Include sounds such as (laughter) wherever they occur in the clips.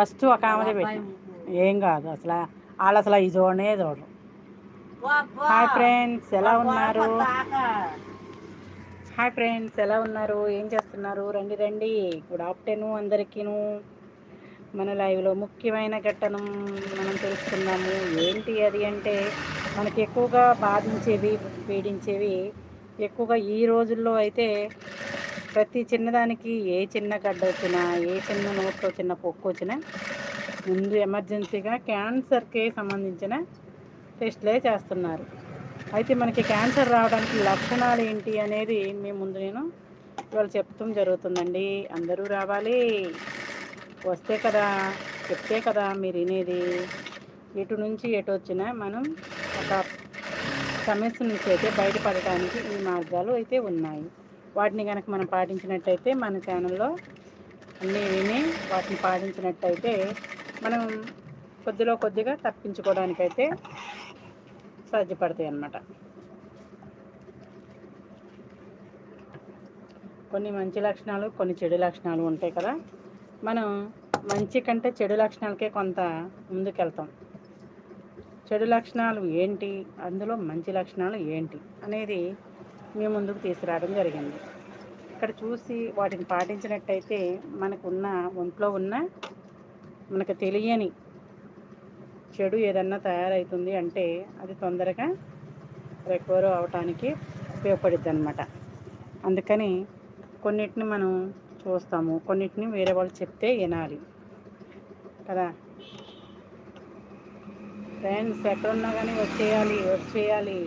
First ఒక ఆమెదే పెట్టిన ఏం కాదు అసలు వాళ్ళు అసలు ఈ చూడనే చూడరు హాయ్ ఫ్రెండ్స్ ఎలా ఉన్నారు? హాయ్ ఫ్రెండ్స్ ఎలా ఉన్నారు? ఏం చేస్తున్నారు? రండి రండి. గుడ్ ఆఫ్టర్నూన్ అందరికీను. మన లైవ్లో ముఖ్యమైన ఘట్టనం మనం తెలుసుకున్నాము ఏంటి అది అంటే మనకి ఎక్కువగా బాధించేవి పీడించేవి ఎక్కువగా ఈ రోజుల్లో అయితే ప్రతి చిన్నదానికి ఏ చిన్న గడ్డ వచ్చినా ఏ చిన్న నోట్లో చిన్న పొక్కు వచ్చినా ముందు ఎమర్జెన్సీగా క్యాన్సర్కి సంబంధించిన టెస్ట్లే చేస్తున్నారు. అయితే మనకి క్యాన్సర్ రావడానికి లక్షణాలు ఏంటి అనేది మీ ముందు నేను ఇవాళ చెప్తాం జరుగుతుందండి. అందరూ రావాలి. వస్తే కదా చెప్తే కదా మీరు వినేది. ఎటు నుంచి ఎటు వచ్చినా మనం ఒక సమస్య నుంచి అయితే బయటపడటానికి ఈ మార్గాలు అయితే ఉన్నాయి. వాటిని కనుక మనం పాటించినట్టయితే మన ఛానల్లో అన్నీ విని వాటిని పాటించినట్టయితే మనం కొద్దిలో కొద్దిగా తప్పించుకోవడానికైతే సాధ్యపడతాయి అన్నమాట కొన్ని మంచి లక్షణాలు కొన్ని చెడు లక్షణాలు ఉంటాయి కదా. మనం మంచి కంటే చెడు లక్షణాలకే కొంత ముందుకెళ్తాం. చెడు లక్షణాలు ఏంటి? అందులో మంచి లక్షణాలు ఏంటి? అనేది మీ ముందుకు తీసుకురావడం జరిగింది. ఇక్కడ చూసి వాటిని పాటించినట్టయితే మనకున్న ఒంట్లో ఉన్న మనకు తెలియని చెడు ఏదన్నా తయారవుతుంది అంటే అది తొందరగా రికవర్ అవటానికి ఉపయోగపడుద్ది అనమాట అందుకని కొన్నిటిని మనం చూస్తాము. కొన్నిటిని వేరే వాళ్ళు చెప్తే వినాలి. కదా? ఫ్రెండ్స్ ఎక్కడున్నా కానీ వచ్చేయాలి వచ్చేయాలి.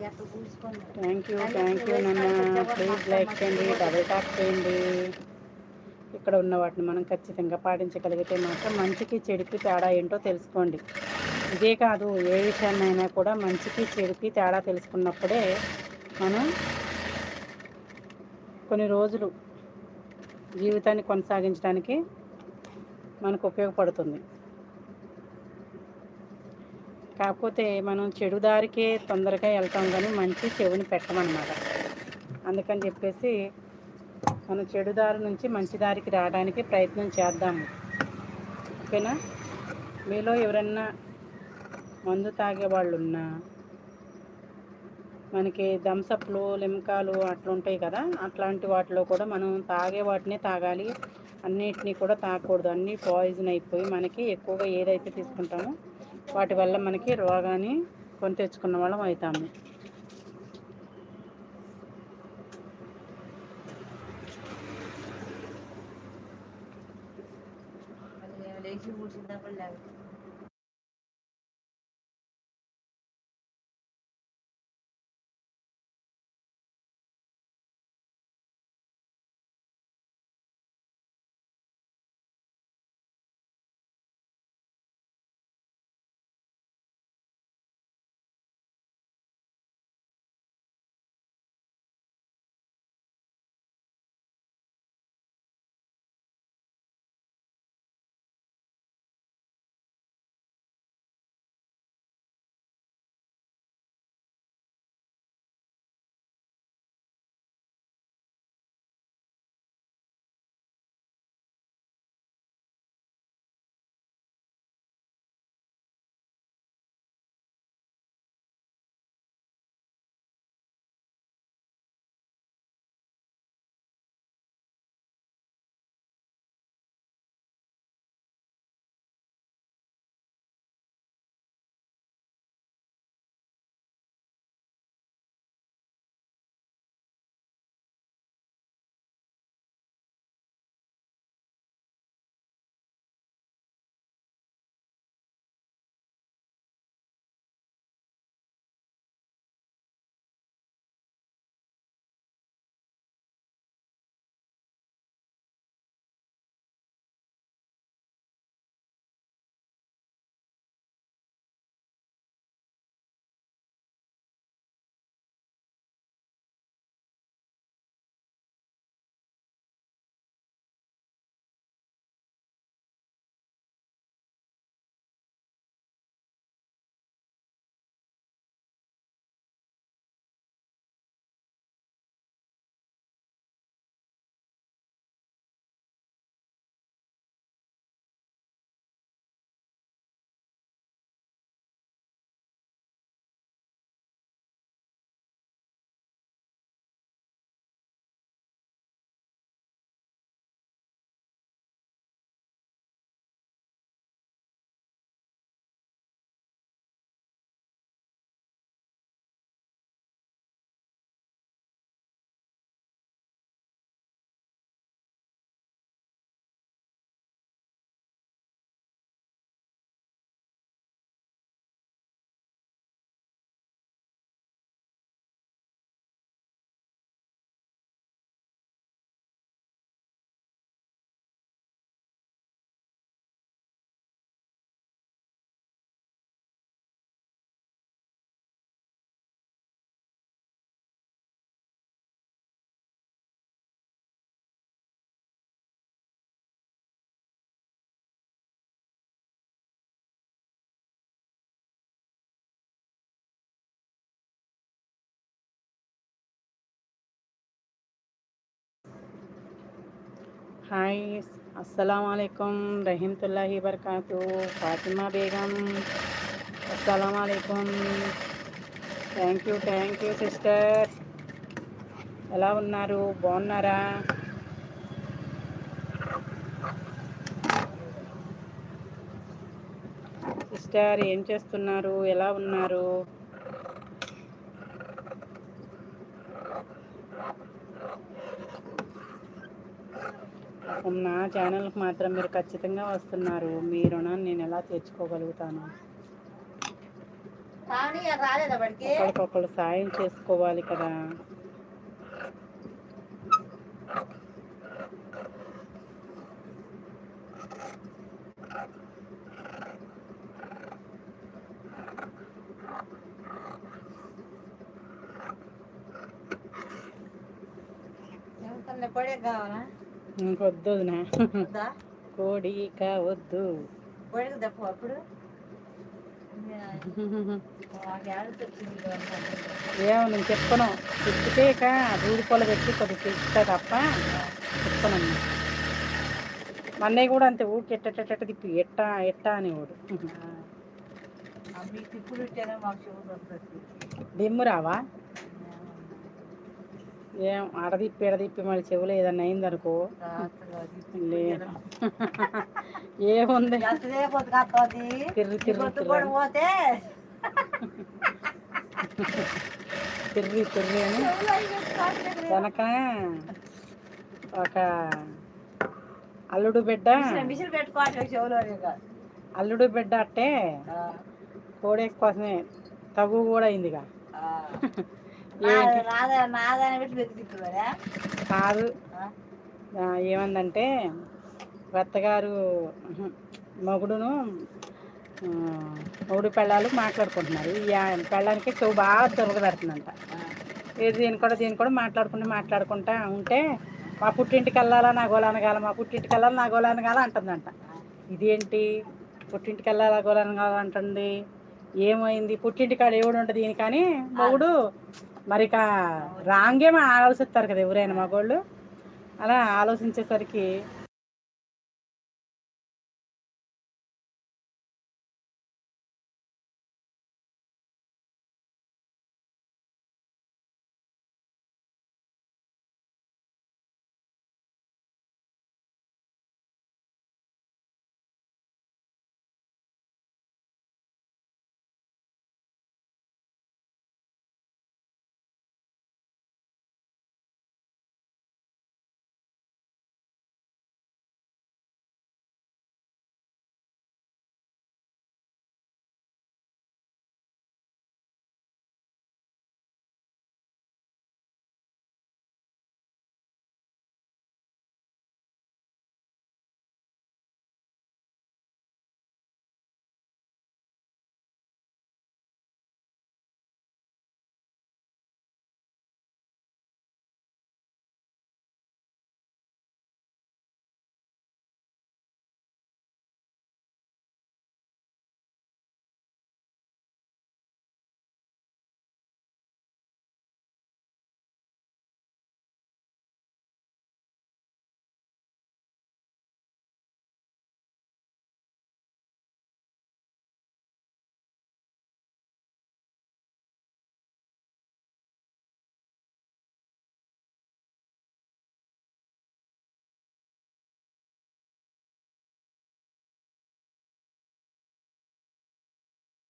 థ్యాంక్ యూ థ్యాంక్ యూ నాన్న. ప్లీజ్ లైక్ చేయండి డబుల్ టాక్ చేయండి. ఇక్కడ ఉన్న వాటిని మనం ఖచ్చితంగా పాటించగలిగితే మాత్రం మంచికి చెడుకి తేడా ఏంటో తెలుసుకోండి. ఇదే కాదు ఏ విషయాన్నైనా కూడా మంచికి చెడుకి తేడా తెలుసుకున్నప్పుడే మనం కొన్ని రోజులు జీవితాన్ని కొనసాగించడానికి మనకు ఉపయోగపడుతుంది. కాకపోతే మనం చెడు దారికే తొందరగా వెళ్తాం కానీ మంచి చెవుని పెట్టమన్నమాట. అందుకని చెప్పేసి మనం చెడు దారి నుంచి మంచి దారికి రావడానికి ప్రయత్నం చేద్దాము. ఓకేనా? మీలో ఎవరన్నా మందు తాగే వాళ్ళు ఉన్నా మనకి థమ్సప్లు లిమ్కాలు అట్లా ఉంటాయి కదా అట్లాంటి వాటిలో కూడా మనం తాగే వాటిని తాగాలి. అన్నిటినీ కూడా తాగకూడదు. అన్నీ పాయిజన్ అయిపోయి మనకి ఎక్కువగా ఏదైతే తీసుకుంటామో వాటి వల్ల మనకి రోగాన్ని కొని తెచ్చుకున్న వాళ్ళం అవుతాము. లేచి కూర్చున్నప్పుడు లేవు హాయ్ అస్సలం రహీంతుల్లాహి బర్కాతు ఫాతిమా బేగం. అస్సలం thank you thank you sister. ఎలా ఉన్నారు? బాగున్నారా? సిస్టర్ ఏం చేస్తున్నారు? ఎలా ఉన్నారు? నా ఛానల్కి మాత్రం మీరు ఖచ్చితంగా వస్తున్నారు. మీ రుణాన్ని నేను ఎలా వాడికి ఒకరికొకరు సాయం చేసుకోవాలి కదా. పడే కావాలా. వద్దా కోడి వద్దు. పడేది తప్ప అప్పుడు. ఏమో నేను చెప్పను. తిప్పితే ఇక దూడి పొల పెట్టి కొద్దిగా తిప్పుతా తప్ప చెప్పనమ్మా మా అన్నయ్య కూడా అంతే ఊరికి ఎట్టెట్ట తిప్పి ఎట్ట ఎట్ట అనేవాడు. దిమ్ము రావా? ఏం ఆడ తిప్పి ఎడ తిప్పి మళ్ళీ చెవులు ఏదన్నా అయిందనుకో. ఏముంది? తిర్రి తిర్రి కూడా తిర్రి. పోతే. తిర్రి తిర్రి అని. వెనక ఒక అల్లుడు బిడ్డ. అల్లుడు బిడ్డ అట్టే కోడే కోసమే. తగు కూడా అయిందిగా. కాదు. ఏమందంటే భర్తగారు ఉహు, మొగుడును మొగుడు పెళ్ళాలు మాట్లాడుకుంటున్నారు. పెళ్ళానికి చెవు బాగా దొరక పెడుతుందంట. ఆ. ఏది దీని కూడా దీని కూడా మాట్లాడుకుంటూ మాట్లాడుకుంటా ఉంటే మా పుట్టింటికి వెళ్ళాలా నా గోళానగాల మా పుట్టింటికి వెళ్ళాలి నా గోళానగాల అంటుందంట. ఇదేంటి? పుట్టింటికి వెళ్ళాలా గోళానగాల అంటుంది. ఏమైంది? పుట్టింటి కాడ ఎవడు ఉంటుంది దీని కానీ మొగుడు మరి ఇక రాంగేమో ఆలోచిస్తారు కదా ఎవరైనా మగోళ్ళు. అలా ఆలోచించేసరికి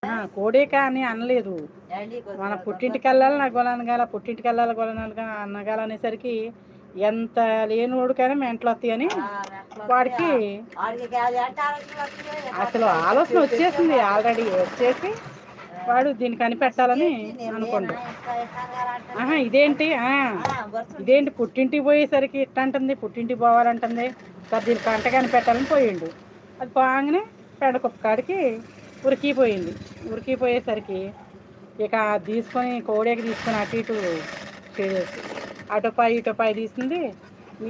ఆ, కోడే కానీ అనలేదు. మన పుట్టింటికి వెళ్ళాలి నా గొలనగాల పుట్టింటికి వెళ్ళాలి గొలనగా అన్నగాల అనేసరికి ఎంత లేనివాడికైనా మెంటలు వస్తాయని వాడికి. అసలు ఆలోచన వచ్చేసింది ఆల్రెడీ. వచ్చేసి వాడు దీన్ని కనిపెట్టాలని అనుకోండి ఆహా ఇదేంటి? ఇదేంటి? పుట్టింటికి పోయేసరికి ఇట్ట అంటుంది పుట్టింటికి పోవాలంటుంది. సార్ దీన్ని కంట కనిపెట్టాలని పోయిండు. అది పోగానే పెడకొక్క కాడికి ఉరికిపోయింది. ఉరికిపోయేసరికి ఇక తీసుకొని కోడేకి తీసుకొని అటు ఇటు చేసేసి అటుపాయి ఇటుపాయి తీసింది.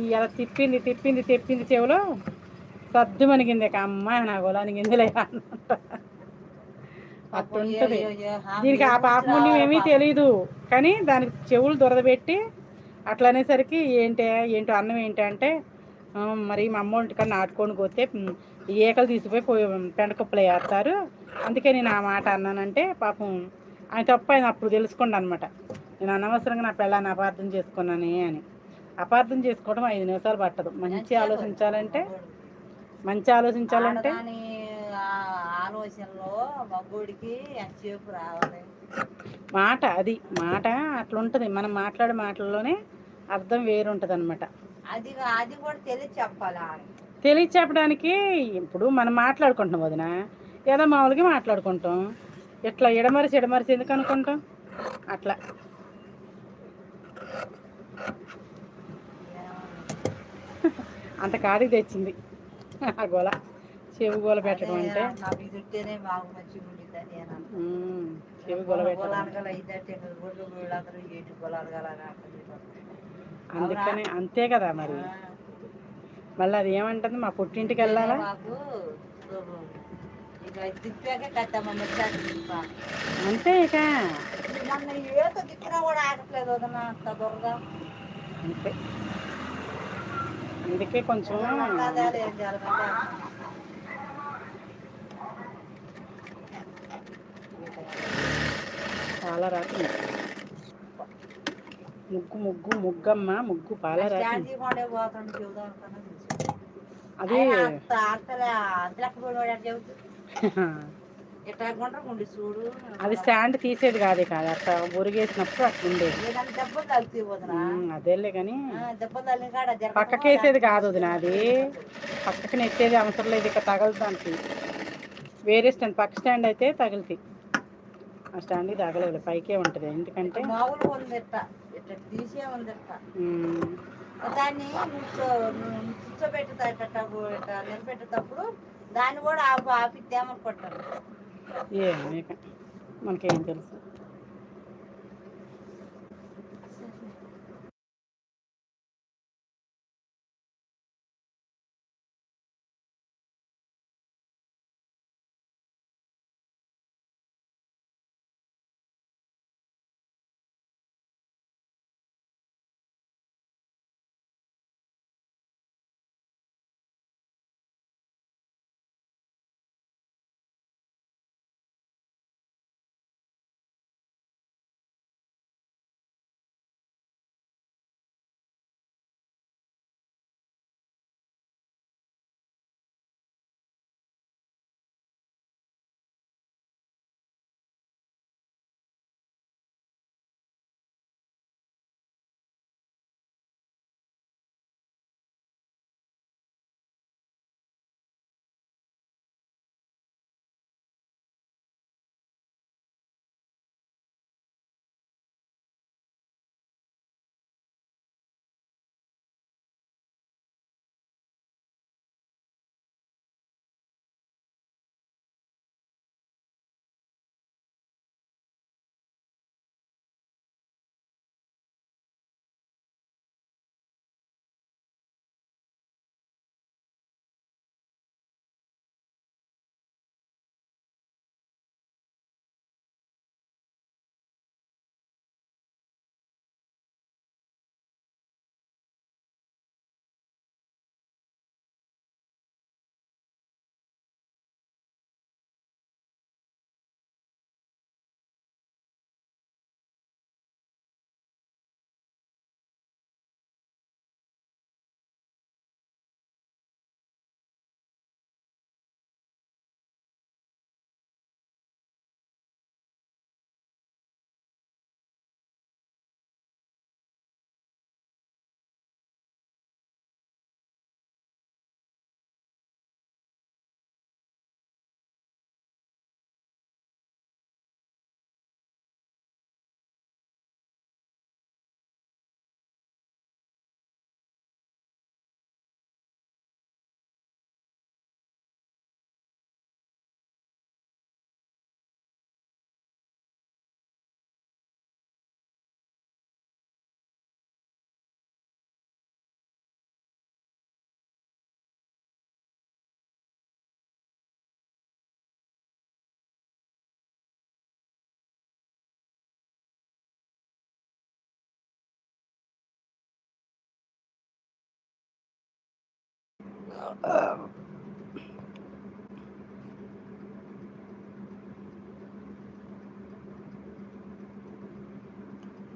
ఇలా తిప్పింది తిప్పింది తిప్పింది చెవిలో సర్దు మనిగింది ఇక అమ్మ నా గొలానికి ఇందులే అట్టుంటది. దీనికి ఆ పాపముండి ఏమీ తెలియదు కానీ దానికి చెవులు దొరదబెట్టి అట్లా అనేసరికి ఏంటి ఏంటో అన్నం ఏంటి అంటే "ఆ, మరి మా అమ్మ ఇంటికాడ నాటుకొని పోతే ఉమ్, ఈ ఏకలు తీసిపోయి పోయి పెండకుప్పలు వేస్తారు అందుకే నేను ఆ మాట అన్నానంటే పాపం ఆయన తప్ప ఆయన అప్పుడు తెలుసుకోండి అనమాట నేను అనవసరంగా నా పిల్లని అపార్థం చేసుకున్నానే అని. అపార్థం చేసుకోవడం ఐదు నిమిషాలు పట్టదు. మంచి ఆలోచించాలంటే మంచి ఆలోచించాలంటే ఆలోచనలో ఎంతసేపు రావాలి? మాట అది. మాట అట్లుంటుంది. మనం మాట్లాడే మాటల్లోనే అర్థం వేరుంటుంది అనమాట అది అది కూడా తెలిసి చెప్పాలి? ఆమె. తెలియ చెప్పడానికి ఇప్పుడు మనం మాట్లాడుకుంటున్నాం వదిన. ఏదో మామూలుగా మాట్లాడుకుంటాం. ఇట్లా ఎడమరిచి ఎడమరిచి ఎందుకు అనుకుంటాం? అట్లా. అంత కాడికి తెచ్చింది. ఆ గోల. చెవి గోల పెట్టడం అంటే. చెవి గోల పెట్టడం. అందుకనే అంతే కదా మరి. మళ్ళీ అది ఏమంటుంది? మా పుట్టింటికి వెళ్ళాలా అంతే ఇక. అంత అందుకే కొంచెం చాలా రాత్రి ముగ్గు ముగ్గు ముగ్గమ్మ ముగ్గు పాల రాత్రి అది (laughs) అది స్టాండ్ తీసేది కాదే కాదు అట్లా బొరిగేసినప్పుడు అట్లా ఉండేది. అదేలే కానీ పక్కకేసేది కాదు వదిన అది. పక్కకి నెట్టేది అవసరం లేదు ఇక తగలదు దానికి వేరే స్టాండ్ పక్క స్టాండ్ అయితే తగులుతాయి ఆ స్టాండ్కి తగలదు పైకే ఉంటుంది. ఎందుకంటే మామూలుగా ఉంది తీసే ఉంది దాన్ని నుంచో కూర్చోబెట్టేటట్ట ఇట్లా నిలబెట్టేటప్పుడు దాన్ని కూడా ఆపు ఆపిద్దామనుకుంటాను ఏం ఇక మనకేం తెలుసు?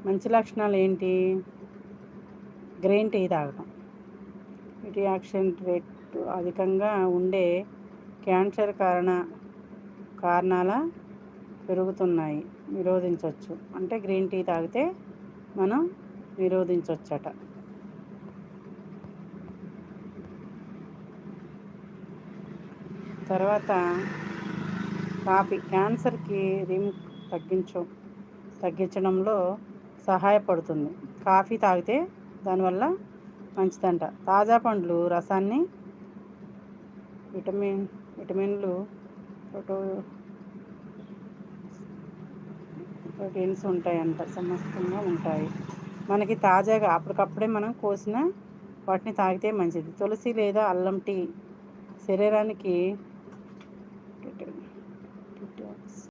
మంచి లక్షణాలు ఏంటి? గ్రీన్ టీ తాగడం ఇటు యాక్షన్ రేట్ అధికంగా ఉండే క్యాన్సర్ కారణ కారణాల పెరుగుతున్నాయి. నిరోధించవచ్చు అంటే గ్రీన్ టీ తాగితే మనం నిరోధించవచ్చట తర్వాత కాఫీ క్యాన్సర్కి రిమ్ తగ్గించు తగ్గించడంలో సహాయపడుతుంది. కాఫీ తాగితే దానివల్ల మంచిదంట. తాజా పండ్లు రసాన్ని విటమిన్ విటమిన్లు ప్రోటో ప్రోటీన్స్ ఉంటాయంట. సమస్తంగా ఉంటాయి. మనకి తాజాగా అప్పటికప్పుడే మనం కోసిన వాటిని తాగితే మంచిది. తులసి లేదా అల్లం టీ శరీరానికి